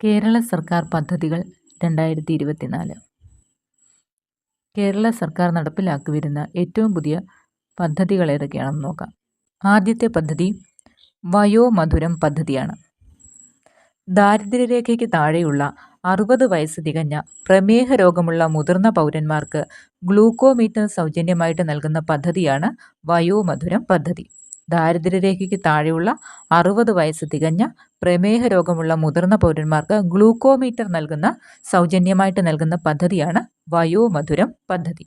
കേരള സർക്കാർ പദ്ധതികൾ രണ്ടായിരത്തി ഇരുപത്തിനാല് കേരള സർക്കാർ നടപ്പിലാക്കി വരുന്ന ഏറ്റവും പുതിയ പദ്ധതികൾ ഏതൊക്കെയാണെന്ന് നോക്കാം. ആദ്യത്തെ പദ്ധതി വയോമധുരം പദ്ധതിയാണ്. ദാരിദ്ര്യരേഖയ്ക്ക് താഴെയുള്ള അറുപത് വയസ്സ് തികഞ്ഞ പ്രമേഹ രോഗമുള്ള മുതിർന്ന പൗരന്മാർക്ക് ഗ്ലൂക്കോമീറ്റർ സൗജന്യമായിട്ട് നൽകുന്ന പദ്ധതിയാണ് വയോമധുരം പദ്ധതി. ദാരിദ്ര്യരേഖയ്ക്ക് താഴെയുള്ള അറുപത് വയസ്സ് തികഞ്ഞ പ്രമേഹ രോഗമുള്ള മുതിർന്ന പൗരന്മാർക്ക് ഗ്ലൂക്കോമീറ്റർ നൽകുന്ന സൗജന്യമായിട്ട് നൽകുന്ന പദ്ധതിയാണ് വയോമധുരം പദ്ധതി.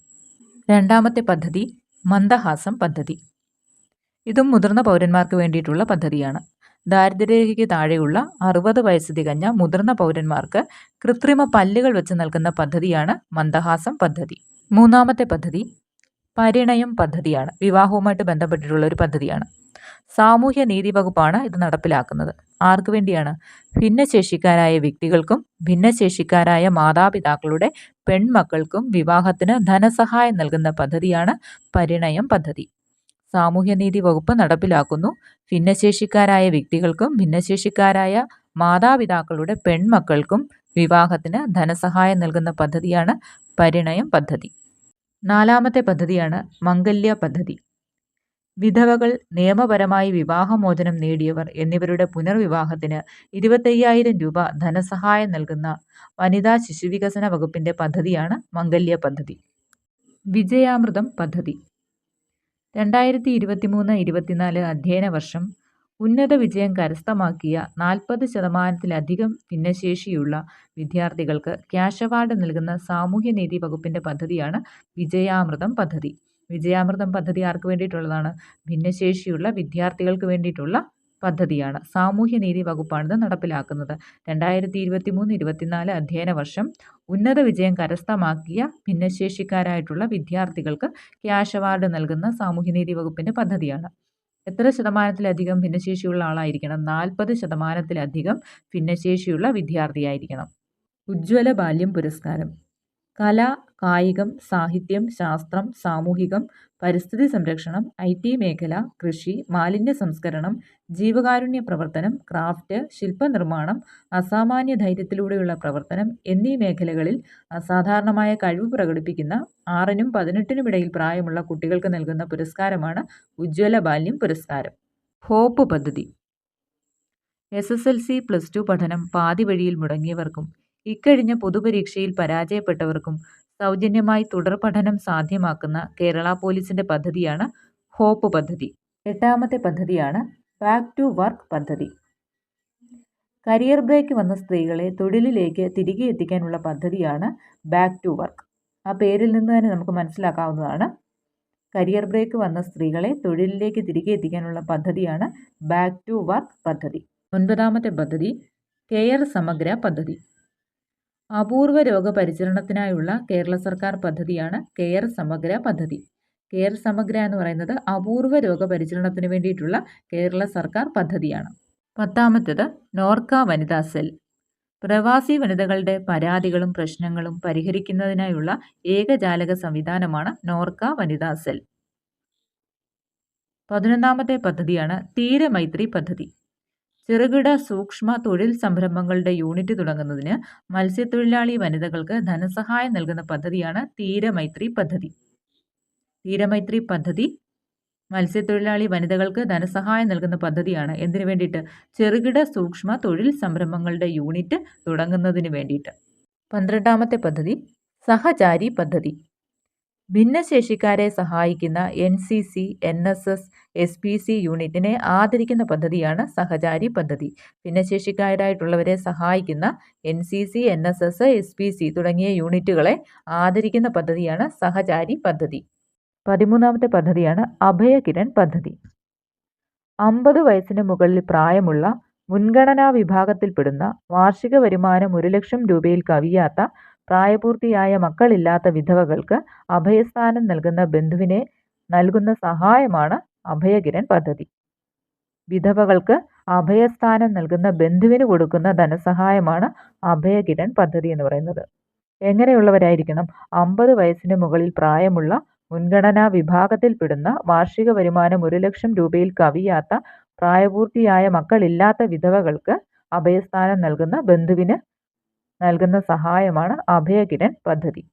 രണ്ടാമത്തെ പദ്ധതി മന്ദഹാസം പദ്ധതി. ഇതും മുതിർന്ന പൗരന്മാർക്ക് വേണ്ടിയിട്ടുള്ള പദ്ധതിയാണ്. ദാരിദ്ര്യരേഖയ്ക്ക് താഴെയുള്ള അറുപത് വയസ്സ് തികഞ്ഞ മുതിർന്ന പൗരന്മാർക്ക് കൃത്രിമ പല്ലുകൾ വെച്ച് നൽകുന്ന പദ്ധതിയാണ് മന്ദഹാസം പദ്ധതി. മൂന്നാമത്തെ പദ്ധതി പരിണയം പദ്ധതിയാണ്. വിവാഹവുമായിട്ട് ബന്ധപ്പെട്ടിട്ടുള്ള ഒരു പദ്ധതിയാണ്. സാമൂഹ്യ നീതി വകുപ്പാണ് ഇത് നടപ്പിലാക്കുന്നത്. ആർക്കു വേണ്ടിയാണ്? ഭിന്നശേഷിക്കാരായ വ്യക്തികൾക്കും ഭിന്നശേഷിക്കാരായ മാതാപിതാക്കളുടെ പെൺമക്കൾക്കും വിവാഹത്തിന് ധനസഹായം നൽകുന്ന പദ്ധതിയാണ് പരിണയം പദ്ധതി. സാമൂഹ്യനീതി വകുപ്പ് നടപ്പിലാക്കുന്നു. ഭിന്നശേഷിക്കാരായ വ്യക്തികൾക്കും ഭിന്നശേഷിക്കാരായ മാതാപിതാക്കളുടെ പെൺമക്കൾക്കും വിവാഹത്തിന് ധനസഹായം നൽകുന്ന പദ്ധതിയാണ് പരിണയം പദ്ധതി. നാലാമത്തെ പദ്ധതിയാണ് മംഗല്യ പദ്ധതി. വിധവകൾ നിയമപരമായി വിവാഹമോചനം നേടിയവർ എന്നിവരുടെ പുനർവിവാഹത്തിന് ഇരുപത്തയ്യായിരം രൂപ ധനസഹായം നൽകുന്ന വനിതാ ശിശുവികസന വകുപ്പിന്റെ പദ്ധതിയാണ് മംഗല്യ പദ്ധതി. വിജയാമൃതം പദ്ധതി. രണ്ടായിരത്തി ഇരുപത്തിമൂന്ന് ഇരുപത്തിനാല് അധ്യയന വർഷം ഉന്നത വിജയം കരസ്ഥമാക്കിയ നാൽപ്പത് ശതമാനത്തിലധികം ഭിന്നശേഷിയുള്ള വിദ്യാർത്ഥികൾക്ക് ക്യാഷ് അവാർഡ് നൽകുന്ന സാമൂഹ്യനീതി വകുപ്പിന്റെ പദ്ധതിയാണ് വിജയാമൃതം പദ്ധതി. വിജയാമൃതം പദ്ധതി ആർക്ക് വേണ്ടിയിട്ടുള്ളതാണ്? ഭിന്നശേഷിയുള്ള വിദ്യാർത്ഥികൾക്ക് വേണ്ടിയിട്ടുള്ള പദ്ധതിയാണ്. സാമൂഹ്യനീതി വകുപ്പാണിത് നടപ്പിലാക്കുന്നത്. രണ്ടായിരത്തി ഇരുപത്തി മൂന്ന് ഇരുപത്തിനാല് അധ്യയന വർഷം ഉന്നത വിജയം കരസ്ഥമാക്കിയ ഭിന്നശേഷിക്കാരായിട്ടുള്ള വിദ്യാർത്ഥികൾക്ക് ക്യാഷ് അവാർഡ് നൽകുന്ന സാമൂഹ്യനീതി വകുപ്പിന്റെ പദ്ധതിയാണ്. എത്ര ശതമാനത്തിലധികം ഭിന്നശേഷിയുള്ള ആളായിരിക്കണം? നാൽപ്പത് ശതമാനത്തിലധികം ഭിന്നശേഷിയുള്ള വിദ്യാർത്ഥിയായിരിക്കണം. ഉജ്ജ്വല ബാല്യം പുരസ്കാരം. കല കായികം സാഹിത്യം ശാസ്ത്രം സാമൂഹികം പരിസ്ഥിതി സംരക്ഷണം ഐ ടി മേഖല കൃഷി മാലിന്യ സംസ്കരണം ജീവകാരുണ്യ പ്രവർത്തനം ക്രാഫ്റ്റ് ശില്പനിർമ്മാണം അസാമാന്യ ധൈര്യത്തിലൂടെയുള്ള പ്രവർത്തനം എന്നീ മേഖലകളിൽ അസാധാരണമായ കഴിവ് പ്രകടിപ്പിക്കുന്ന ആറിനും പതിനെട്ടിനുമിടയിൽ പ്രായമുള്ള കുട്ടികൾക്ക് നൽകുന്ന പുരസ്കാരമാണ് ഉജ്ജ്വല ബാല്യം പുരസ്കാരം. ഹോപ്പ് പദ്ധതി. S S L C plus two പഠനം പാതി വഴിയിൽ മുടങ്ങിയവർക്കും ഇക്കഴിഞ്ഞ പൊതുപരീക്ഷയിൽ പരാജയപ്പെട്ടവർക്കും സൗജന്യമായി തുടർ പഠനം സാധ്യമാക്കുന്ന കേരള പോലീസിന്റെ പദ്ധതിയാണ് ഹോപ്പ് പദ്ധതി. എട്ടാമത്തെ പദ്ധതിയാണ് ബാക്ക് ടു വർക്ക് പദ്ധതി. കരിയർ ബ്രേക്ക് വന്ന സ്ത്രീകളെ തൊഴിലിലേക്ക് തിരികെ എത്തിക്കാനുള്ള പദ്ധതിയാണ് ബാക്ക് ടു വർക്ക് ആ പേരിൽ നിന്ന് തന്നെ നമുക്ക് മനസ്സിലാക്കാവുന്നതാണ്. കരിയർ ബ്രേക്ക് വന്ന സ്ത്രീകളെ തൊഴിലിലേക്ക് തിരികെ എത്തിക്കാനുള്ള പദ്ധതിയാണ് ബാക്ക് ടു വർക്ക് പദ്ധതി. ഒൻപതാമത്തെ പദ്ധതി കെയർ സമഗ്ര പദ്ധതി. അപൂർവ രോഗപരിചരണത്തിനായുള്ള കേരള സർക്കാർ പദ്ധതിയാണ് കെയർ സമഗ്ര പദ്ധതി. കെയർ സമഗ്ര എന്ന് പറയുന്നത് അപൂർവ രോഗപരിചരണത്തിന് വേണ്ടിയിട്ടുള്ള കേരള സർക്കാർ പദ്ധതിയാണ്. പത്താമത്തേത് നോർക്ക വനിതാ സെൽ. പ്രവാസി വനിതകളുടെ പരാതികളും പ്രശ്നങ്ങളും പരിഹരിക്കുന്നതിനായുള്ള ഏകജാലക സംവിധാനമാണ് നോർക്ക വനിതാ സെൽ. പതിനൊന്നാമത്തെ പദ്ധതിയാണ് തീരമൈത്രി പദ്ധതി. ചെറുകിട സൂക്ഷ്മ തൊഴിൽ സംരംഭങ്ങളുടെ യൂണിറ്റ് തുടങ്ങുന്നതിന് മത്സ്യത്തൊഴിലാളി വനിതകൾക്ക് ധനസഹായം നൽകുന്ന പദ്ധതിയാണ് തീരമൈത്രി പദ്ധതി. തീരമൈത്രി പദ്ധതി മത്സ്യത്തൊഴിലാളി വനിതകൾക്ക് ധനസഹായം നൽകുന്ന പദ്ധതിയാണ്. എന്തിനു വേണ്ടിയിട്ട്? ചെറുകിട സൂക്ഷ്മ തൊഴിൽ സംരംഭങ്ങളുടെ യൂണിറ്റ് തുടങ്ങുന്നതിന് വേണ്ടിയിട്ട്. പന്ത്രണ്ടാമത്തെ പദ്ധതി സഹചാരി പദ്ധതി. ഭിന്നശേഷിക്കാരെ സഹായിക്കുന്ന N C C N S S S P C യൂണിറ്റിനെ ആദരിക്കുന്ന പദ്ധതിയാണ് സഹചാരി പദ്ധതി. ഭിന്നശേഷിക്കാരായിട്ടുള്ളവരെ സഹായിക്കുന്ന N C C N S S S P C തുടങ്ങിയ യൂണിറ്റുകളെ ആദരിക്കുന്ന പദ്ധതിയാണ് സഹചാരി പദ്ധതി. പതിമൂന്നാമത്തെ പദ്ധതിയാണ് അഭയകിരൺ പദ്ധതി. അമ്പത് വയസ്സിന് മുകളിൽ പ്രായമുള്ള മുൻഗണനാ വിഭാഗത്തിൽപ്പെടുന്ന വാർഷിക വരുമാനം ഒരു ലക്ഷം രൂപയിൽ കവിയാത്ത പ്രായപൂർത്തിയായ മക്കളില്ലാത്ത വിധവകൾക്ക് അഭയസ്ഥാനം നൽകുന്ന ബന്ധുവിനെ നൽകുന്ന സഹായമാണ് അഭയകിരൺ പദ്ധതി. വിധവകൾക്ക് അഭയസ്ഥാനം നൽകുന്ന ബന്ധുവിന് കൊടുക്കുന്ന ധനസഹായമാണ് അഭയകിരൺ പദ്ധതി എന്ന് പറയുന്നത്. എങ്ങനെയുള്ളവരായിരിക്കണം? അമ്പത് വയസ്സിന് മുകളിൽ പ്രായമുള്ള മുൻഗണനാ വിഭാഗത്തിൽപ്പെടുന്ന വാർഷിക വരുമാനം ഒരു ലക്ഷം രൂപയിൽ കവിയാത്ത പ്രായപൂർത്തിയായ മക്കളില്ലാത്ത വിധവകൾക്ക് അഭയസ്ഥാനം നൽകുന്ന ബന്ധുവിന് നൽകുന്ന സഹായമാണ് അഭയകിരൺ പദ്ധതി.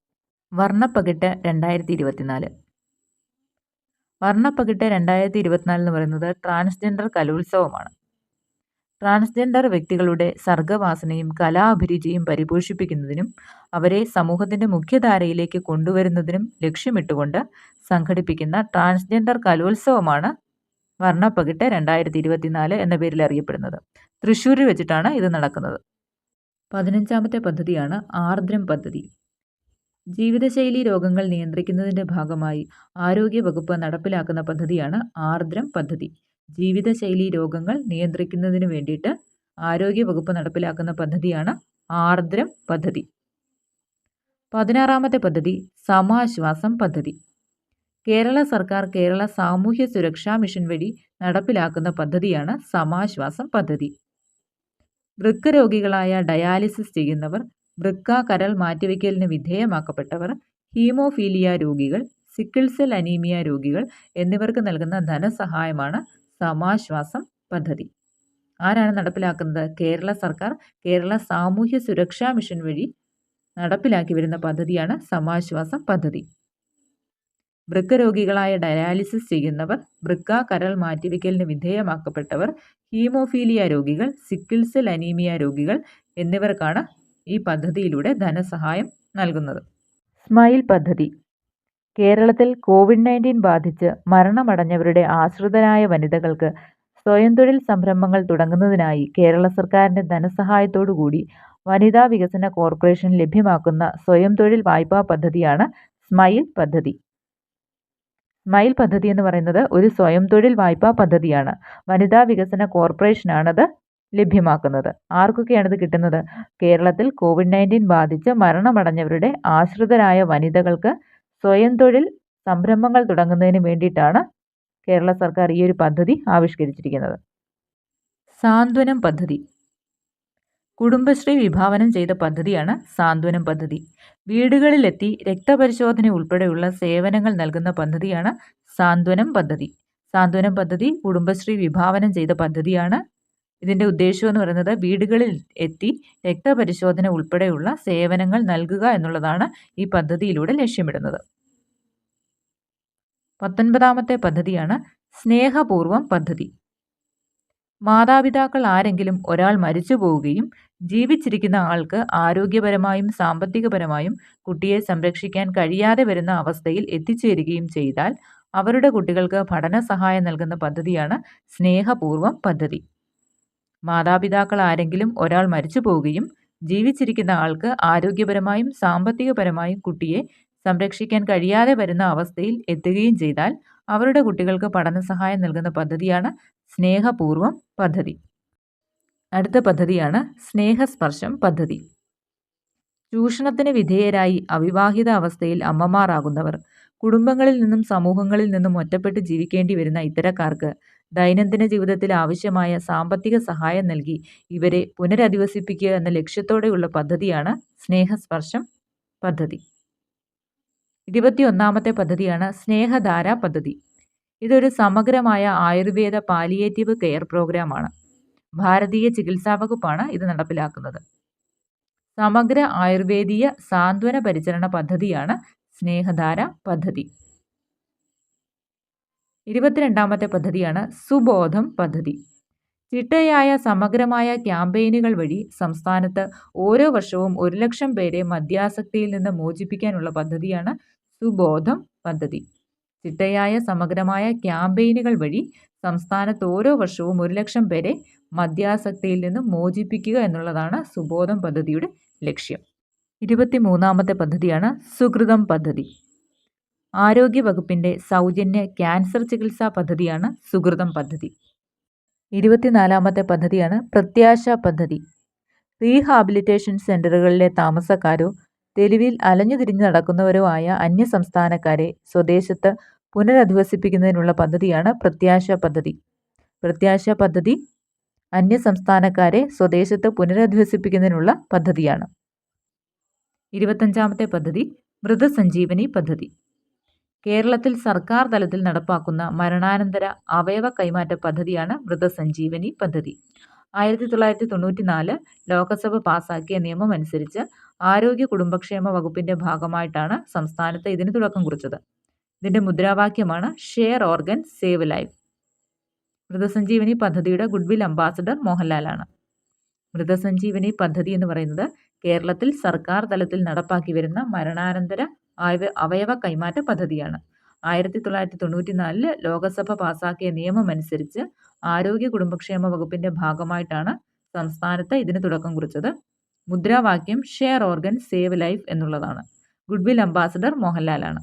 വർണപ്പകിട്ട് രണ്ടായിരത്തി ഇരുപത്തിനാല് വർണപ്പകിട്ട് രണ്ടായിരത്തി ഇരുപത്തിനാല് എന്ന് പറയുന്നത് ട്രാൻസ്ജെൻഡർ കലോത്സവമാണ്. ട്രാൻസ്ജെൻഡർ വ്യക്തികളുടെ സർഗവാസനയും കലാഭിരുചിയും പരിപോഷിപ്പിക്കുന്നതിനും അവരെ സമൂഹത്തിന്റെ മുഖ്യധാരയിലേക്ക് കൊണ്ടുവരുന്നതിനും ലക്ഷ്യമിട്ടുകൊണ്ട് സംഘടിപ്പിക്കുന്ന ട്രാൻസ്ജെൻഡർ കലോത്സവമാണ് വർണപ്പകിട്ട് രണ്ടായിരത്തി ഇരുപത്തിനാല് എന്ന പേരിൽ അറിയപ്പെടുന്നത്. തൃശ്ശൂരിൽ വെച്ചിട്ടാണ് ഇത് നടക്കുന്നത്. പതിനഞ്ചാമത്തെ പദ്ധതിയാണ് ആർദ്രം പദ്ധതി. ജീവിതശൈലി രോഗങ്ങൾ നിയന്ത്രിക്കുന്നതിന്റെ ഭാഗമായി ആരോഗ്യ വകുപ്പ് നടപ്പിലാക്കുന്ന പദ്ധതിയാണ് ആർദ്രം പദ്ധതി. ജീവിതശൈലി രോഗങ്ങൾ നിയന്ത്രിക്കുന്നതിന് വേണ്ടിയിട്ട് ആരോഗ്യവകുപ്പ് നടപ്പിലാക്കുന്ന പദ്ധതിയാണ് ആർദ്രം പദ്ധതി. പതിനാറാമത്തെ പദ്ധതി സമാശ്വാസം പദ്ധതി. കേരള സർക്കാർ കേരള സാമൂഹ്യ സുരക്ഷാ മിഷൻ വഴി നടപ്പിലാക്കുന്ന പദ്ധതിയാണ് സമാശ്വാസം പദ്ധതി. വൃക്ക രോഗികളായ ഡയാലിസിസ് ചെയ്യുന്നവർ വൃക്ക കരൾ മാറ്റിവെക്കലിന് വിധേയമാക്കപ്പെട്ടവർ ഹീമോഫീലിയ രോഗികൾ സിക്കിൾ സെൽ അനീമിയ രോഗികൾ എന്നിവർക്ക് നൽകുന്ന ധനസഹായമാണ് സമാശ്വാസം പദ്ധതി. ആരാണ് നടപ്പിലാക്കുന്നത്? കേരള സർക്കാർ കേരള സാമൂഹ്യ സുരക്ഷാ മിഷൻ വഴി നടപ്പിലാക്കി വരുന്ന പദ്ധതിയാണ് സമാശ്വാസം പദ്ധതി. വൃക്ക രോഗികളായ ഡയാലിസിസ് ചെയ്യുന്നവർ വൃക്ക കരൾ മാറ്റിവെക്കലിന് വിധേയമാക്കപ്പെട്ടവർ ഹീമോഫീലിയ രോഗികൾ സിക്കിൾ സെൽ അനീമിയ രോഗികൾ എന്നിവർക്കാണ് ഈ പദ്ധതിയിലൂടെ ധനസഹായം നൽകുന്നത്. സ്മൈൽ പദ്ധതി. കേരളത്തിൽ കോവിഡ് നയന്റീൻ ബാധിച്ച് മരണമടഞ്ഞവരുടെ ആശ്രിതരായ വനിതകൾക്ക് സ്വയം തൊഴിൽ സംരംഭങ്ങൾ തുടങ്ങുന്നതിനായി കേരള സർക്കാരിന്റെ ധനസഹായത്തോടു കൂടി വനിതാ വികസന കോർപ്പറേഷൻ ലഭ്യമാക്കുന്ന സ്വയം തൊഴിൽ വായ്പാ പദ്ധതിയാണ് സ്മൈൽ പദ്ധതി. സ്മൈൽ പദ്ധതി എന്ന് പറയുന്നത് ഒരു സ്വയം തൊഴിൽ വായ്പാ പദ്ധതിയാണ്. വനിതാ വികസന കോർപ്പറേഷനാണത് ലഭ്യമാക്കുന്നത്. ആർക്കൊക്കെയാണിത് കിട്ടുന്നത്? കേരളത്തിൽ കോവിഡ് നയന്റീൻ ബാധിച്ച് മരണമടഞ്ഞവരുടെ ആശ്രിതരായ വനിതകൾക്ക് സ്വയം തൊഴിൽ സംരംഭങ്ങൾ തുടങ്ങുന്നതിന് വേണ്ടിയിട്ടാണ് കേരള സർക്കാർ ഈ ഒരു പദ്ധതി ആവിഷ്കരിച്ചിരിക്കുന്നത്. സാന്ത്വനം പദ്ധതി. കുടുംബശ്രീ വിഭാവനം ചെയ്ത പദ്ധതിയാണ് സാന്ത്വനം പദ്ധതി. വീടുകളിലെത്തി രക്തപരിശോധന ഉൾപ്പെടെയുള്ള സേവനങ്ങൾ നൽകുന്ന പദ്ധതിയാണ് സാന്ത്വനം പദ്ധതി. സാന്ത്വനം പദ്ധതി കുടുംബശ്രീ വിഭാവനം ചെയ്ത പദ്ധതിയാണ്. ഇതിന്റെ ഉദ്ദേശം എന്ന് പറയുന്നത് വീടുകളിൽ എത്തി രക്തപരിശോധന ഉൾപ്പെടെയുള്ള സേവനങ്ങൾ നൽകുക എന്നുള്ളതാണ് ഈ പദ്ധതിയിലൂടെ ലക്ഷ്യമിടുന്നത്. പത്തൊൻപതാമത്തെ പദ്ധതിയാണ് സ്നേഹപൂർവം പദ്ധതി. മാതാപിതാക്കൾ ആരെങ്കിലും ഒരാൾ മരിച്ചു പോവുകയും ജീവിച്ചിരിക്കുന്ന ആൾക്ക് ആരോഗ്യപരമായും സാമ്പത്തികപരമായും കുട്ടിയെ സംരക്ഷിക്കാൻ കഴിയാതെ വരുന്ന അവസ്ഥയിൽ എത്തിച്ചേരുകയും ചെയ്താൽ അവരുടെ കുട്ടികൾക്ക് പഠന സഹായം നൽകുന്ന പദ്ധതിയാണ് സ്നേഹപൂർവം പദ്ധതി. മാതാപിതാക്കൾ ആരെങ്കിലും ഒരാൾ മരിച്ചു പോവുകയും ജീവിച്ചിരിക്കുന്ന ആൾക്ക് ആരോഗ്യപരമായും സാമ്പത്തികപരമായും കുട്ടിയെ സംരക്ഷിക്കാൻ കഴിയാതെ വരുന്ന അവസ്ഥയിൽ എത്തുകയും ചെയ്താൽ അവരുടെ കുട്ടികൾക്ക് പഠന സഹായം നൽകുന്ന പദ്ധതിയാണ് സ്നേഹപൂർവം പദ്ധതി. അടുത്ത പദ്ധതിയാണ് സ്നേഹസ്പർശം പദ്ധതി. ചൂഷണത്തിന് വിധേയരായി അവിവാഹിത അവസ്ഥയിൽ അമ്മമാരാകുന്നവർ കുടുംബങ്ങളിൽ നിന്നും സമൂഹങ്ങളിൽ നിന്നും ഒറ്റപ്പെട്ട് ജീവിക്കേണ്ടി വരുന്ന ഇത്തരക്കാർക്ക് ദൈനംദിന ജീവിതത്തിൽ ആവശ്യമായ സാമ്പത്തിക സഹായം നൽകി ഇവരെ പുനരധിവസിപ്പിക്കുക എന്ന ലക്ഷ്യത്തോടെയുള്ള പദ്ധതിയാണ് സ്നേഹസ്പർശം പദ്ധതി. ഇരുപത്തിയൊന്നാമത്തെ പദ്ധതിയാണ് സ്നേഹധാര പദ്ധതി. ഇതൊരു സമഗ്രമായ ആയുർവേദ പാലിയേറ്റീവ് കെയർ പ്രോഗ്രാമാണ്. ഭാരതീയ ചികിത്സാ വകുപ്പാണ് ഇത് നടപ്പിലാക്കുന്നത്. സമഗ്ര ആയുർവേദീയ സാന്ത്വന പരിചരണ പദ്ധതിയാണ് സ്നേഹധാര പദ്ധതി. ഇരുപത്തിരണ്ടാമത്തെ പദ്ധതിയാണ് സുബോധം പദ്ധതി. ചിട്ടയായ സമഗ്രമായ ക്യാമ്പയിനുകൾ വഴി സംസ്ഥാനത്ത് ഓരോ വർഷവും ഒരു ലക്ഷം പേരെ മദ്യാസക്തിയിൽ നിന്ന് മോചിപ്പിക്കാനുള്ള പദ്ധതിയാണ് സുബോധം പദ്ധതി. ചിട്ടയായ സമഗ്രമായ ക്യാമ്പയിനുകൾ വഴി സംസ്ഥാനത്ത് ഓരോ വർഷവും ഒരു ലക്ഷം പേരെ മദ്യാസക്തിയിൽ നിന്ന് മോചിപ്പിക്കുക എന്നുള്ളതാണ് സുബോധം പദ്ധതിയുടെ ലക്ഷ്യം. ഇരുപത്തി മൂന്നാമത്തെ പദ്ധതിയാണ് സുഹൃതം പദ്ധതി. ആരോഗ്യ വകുപ്പിന്റെ സൗജന്യ ക്യാൻസർ ചികിത്സാ പദ്ധതിയാണ് സുഹൃതം പദ്ധതി. ഇരുപത്തിനാലാമത്തെ പദ്ധതിയാണ് പ്രത്യാശ പദ്ധതി. റീഹാബിലിറ്റേഷൻ സെന്ററുകളിലെ താമസക്കാരോ തെരുവിൽ അലഞ്ഞു തിരിഞ്ഞു നടക്കുന്നവരോ ആയ അന്യസംസ്ഥാനക്കാരെ സ്വദേശത്ത് പുനരധിവസിപ്പിക്കുന്നതിനുള്ള പദ്ധതിയാണ് പ്രത്യാശ പദ്ധതി. പ്രത്യാശ പദ്ധതി അന്യസംസ്ഥാനക്കാരെ സ്വദേശത്ത് പുനരധിവസിപ്പിക്കുന്നതിനുള്ള പദ്ധതിയാണ്. ഇരുപത്തഞ്ചാമത്തെ പദ്ധതി മൃതസഞ്ജീവനി പദ്ധതി. കേരളത്തിൽ സർക്കാർ തലത്തിൽ നടപ്പാക്കുന്ന മരണാനന്തര അവയവ കൈമാറ്റ പദ്ധതിയാണ് മൃതസഞ്ജീവനി പദ്ധതി. ആയിരത്തി തൊള്ളായിരത്തി തൊണ്ണൂറ്റി നാല് ലോകസഭ പാസാക്കിയ നിയമം അനുസരിച്ച് ആരോഗ്യ കുടുംബക്ഷേമ വകുപ്പിന്റെ ഭാഗമായിട്ടാണ് സംസ്ഥാനത്ത് ഇതിന് തുടക്കം കുറിച്ചത്. ഇതിന്റെ മുദ്രാവാക്യമാണ് share organ save life Mrithasanjeevani പദ്ധതിയുടെ ഗുഡ്വിൽ അംബാസഡർ മോഹൻലാലാണ് മൃതസഞ്ജീവനി പദ്ധതി എന്ന് പറയുന്നത് കേരളത്തിൽ സർക്കാർ തലത്തിൽ നടപ്പാക്കി വരുന്ന മരണാനന്തര അവയവ കൈമാറ്റ പദ്ധതിയാണ്. ആയിരത്തി തൊള്ളായിരത്തി തൊണ്ണൂറ്റി നാലിൽ ലോകസഭ പാസാക്കിയ നിയമമനുസരിച്ച് ആരോഗ്യ കുടുംബക്ഷേമ വകുപ്പിന്റെ ഭാഗമായിട്ടാണ് സംസ്ഥാനത്ത് ഇതിന് തുടക്കം കുറിച്ചത്. മുദ്രാവാക്യം ഷെയർ ഓർഗൻ സേവ് ലൈഫ് എന്നുള്ളതാണ്. Goodwill ambassador മോഹൻലാലാണ്.